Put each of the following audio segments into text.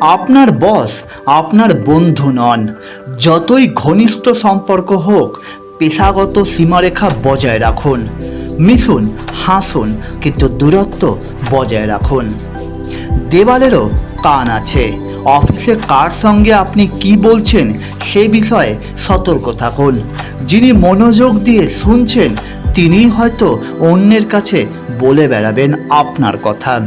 আপনার বস আপনার বন্ধু নন। যতই ঘনিষ্ঠ সম্পর্ক হোক, পেশাগত সীমারেখা বজায় রাখুন। মিশুন, হাসুন, কিন্তু দূরত্ব বজায় রাখুন। দেওয়ালেরও কান আছে। অফিসে কার সঙ্গে আপনি কি বলছেন, সে বিষয়ে সতর্ক থাকুন। যিনি মনোযোগ দিয়ে শুনছেন, তিনিই হয়তো অন্যের কাছে বলে বেড়াবেন আপনার কথা।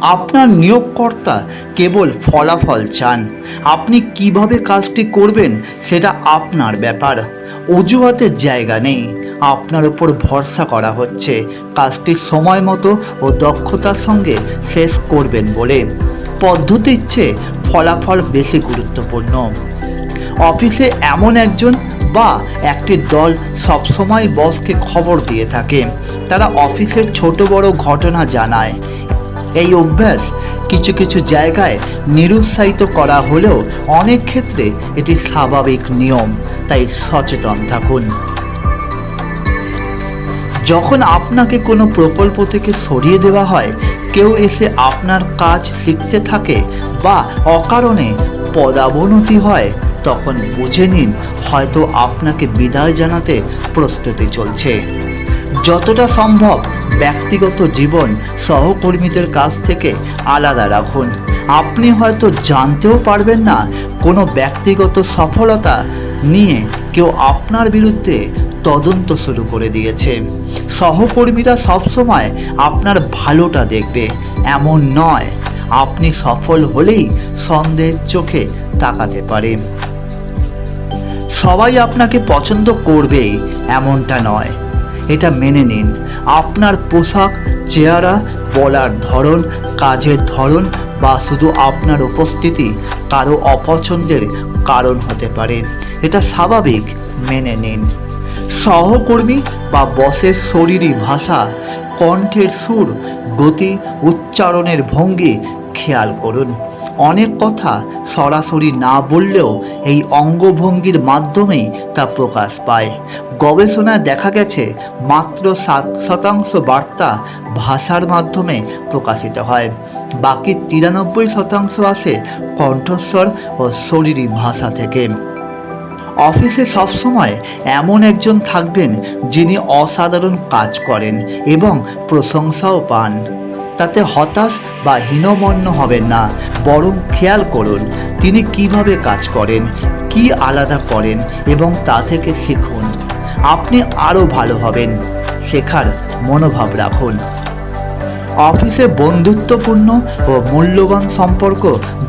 আপনার নিয়োগকর্তা কেবল ফলাফল চান। আপনি কীভাবে কাজটি করবেন সেটা আপনার ব্যাপার। অজুহাতের জায়গা নেই। আপনার উপর ভরসা করা হচ্ছে। কাজটি সময় মতো ও দক্ষতার সঙ্গে শেষ করবেন বলে। পদ্ধতির চেয়ে ফলাফল বেশি গুরুত্বপূর্ণ। অফিসে এমন একজন বা একটি দল সবসময় বসকে খবর দিয়ে থাকে। তারা অফিসের ছোট বড় ঘটনা জানায়। এই অভ্যাস কিছু কিছু জায়গায় নিরুৎসাহিত করা হলেও অনেক ক্ষেত্রে এটি স্বাভাবিক নিয়ম। তাই সচেতন থাকুন। যখন আপনাকে কোনো প্রকল্প থেকে সরিয়ে দেওয়া হয়, কেউ এসে আপনার কাজ শিখতে থাকে বা অকারণে পদাবনতি হয়, তখন বুঝে নিন হয়তো আপনাকে বিদায় জানাতে প্রস্তুতি চলছে। যতটা সম্ভব ব্যক্তিগত জীবন সহকর্মীদের কাছ থেকে আলাদা রাখুন। আপনি হয়তো জানতেও পারবেন না, কোনো ব্যক্তিগত সফলতা নিয়ে কেউ আপনার বিরুদ্ধে তদন্ত শুরু করে দিয়েছে। সহকর্মীরা সবসময় আপনার ভালোটা দেখবে, এমন নয়, আপনি সফল হলেই সন্দেহের চোখে তাকাতে পারে সবাই আপনাকে পছন্দ করবেই, এমনটা নয়। এটা মেনে নিন। আপনার পোশাক, চেহারা, বলার ধরন, কাজের ধরন বা শুধু আপনার উপস্থিতি কারও অপছন্দের কারণ হতে পারে। এটা স্বাভাবিক, মেনে নিন। সহকর্মী বা বসের শরীরী ভাষা, কণ্ঠের সুর, গতি, উচ্চারণের ভঙ্গি খেয়াল করুন। অনেক কথা সরাসরি না বললেও এই অঙ্গভঙ্গির মাধ্যমেই তা প্রকাশ পায়। গবেষণায় দেখা গেছে, মাত্র সাত শতাংশ বার্তা ভাষার মাধ্যমে প্রকাশিত হয়। বাকি তিরানব্বই শতাংশ আসে কণ্ঠস্বর ও শরীরী ভাষা থেকে। অফিসে সবসময় এমন একজন থাকবেন যিনি অসাধারণ কাজ করেন এবং প্রশংসাও পান। তাতে হতাশ বা হীনমন্য হবেন না। বরং খেয়াল করুন, তিনি কীভাবে কাজ করেন, কি আলাদা করেন এবং তা থেকে শিখুন। আপনি আরও ভালো হবেন, শেখার মনোভাব রাখুন। অফিসে বন্ধুত্বপূর্ণ ও মূল্যবান সম্পর্ক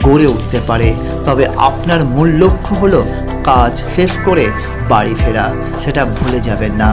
গড়ে উঠতে পারে, তবে আপনার মূল লক্ষ্য হলো কাজ শেষ করে বাড়ি ফেরা, সেটা ভুলে যাবেন না।